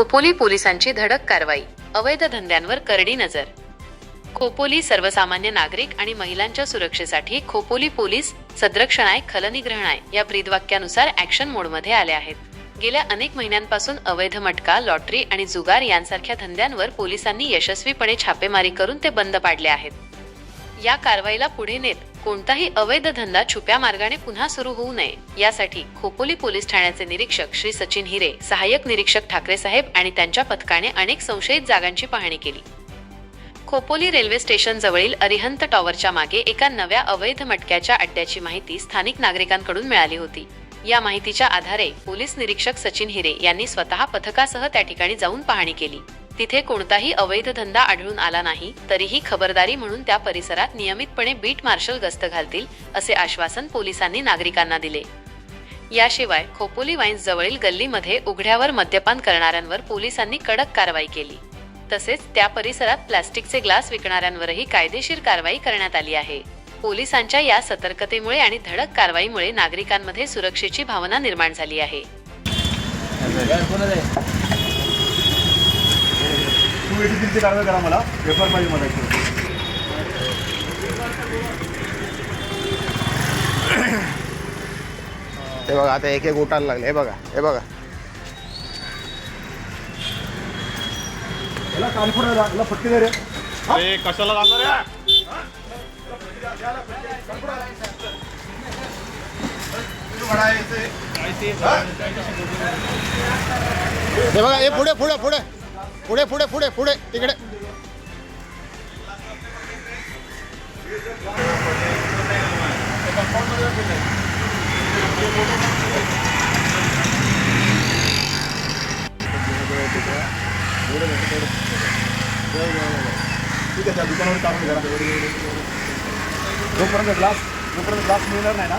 खोपोली पोलिसांची धडक कारवाई. अवैध धंद्यांवर करडी नजर. खोपोली सर्वसामान्य नागरिक आणि महिलांच्या सुरक्षेसाठी खोपोली पोलीस सदरक्षणाय खलनिग्रहणाय या ब्रीदवाक्यानुसार ऍक्शन मोडमध्ये आले आहेत. गेल्या अनेक महिन्यांपासून अवैध मटका लॉटरी आणि जुगार यांसारख्या धंद्यांवर पोलिसांनी यशस्वीपणे छापेमारी करून ते बंद पाडले आहेत. या कारवाईला पुढे नेत कोणताही अवैध धंदा छुप्या मार्गाने पुन्हा सुरू होऊ नये. यासाठी खोपोली पोलीस ठाण्याचे निरीक्षक श्री सचिन हिरे सहाय्यक निरीक्षक ठाकरे साहेब आणि त्यांच्या पथकाने अनेक संशयित जागांची पाहणी केली. खोपोली रेल्वे स्टेशन जवळील अरिहंत टॉवरच्या मागे एका नव्या अवैध मटक्याच्या अड्ड्याची माहिती स्थानिक नागरिकांकडून मिळाली होती. या माहितीच्या आधारे पोलीस निरीक्षक सचिन हिरे यांनी स्वतः पथकासह त्या ठिकाणी जाऊन पाहणी केली. तिथे कोणताही अवैध धंदा आढळून आला नाही तरीही खबरदारी म्हणून त्या परिसरात नियमितपणे बीट मार्शल गस्त घालतील असे आश्वासन पोलिसांनी नागरिकांना दिले. याशिवाय खोपोली वाईन्स जवळील गल्लीमध्ये उघड्यावर मद्यपान करणाऱ्यांवर पोलिसांनी कडक कारवाई केली. तसेच त्या परिसरात प्लास्टिकचे ग्लास विकणाऱ्यांवरही कायदेशीर कारवाई करण्यात आली आहे. पोलिसांच्या या सतर्कतेमुळे आणि धडक कारवाईमुळे नागरिकांमध्ये सुरक्षेची भावना निर्माण झाली आहे. टू एटी थ्रीची कारवाई करा मला. पेपर पाहिजे मला. हे बघा आता एक एक उठायला लागले. हे बघा हे बघा. याला कानफोड आहे, याला फटके दे रे. अरे कशाला रे हे बघा हे पुढे पुढे पुढे. पुढे पुढे पुढे पुढे तिकडे दुकानावर जोपर्यंत ग्लास जोपर्यंत ग्लास मिळणार नाही ना?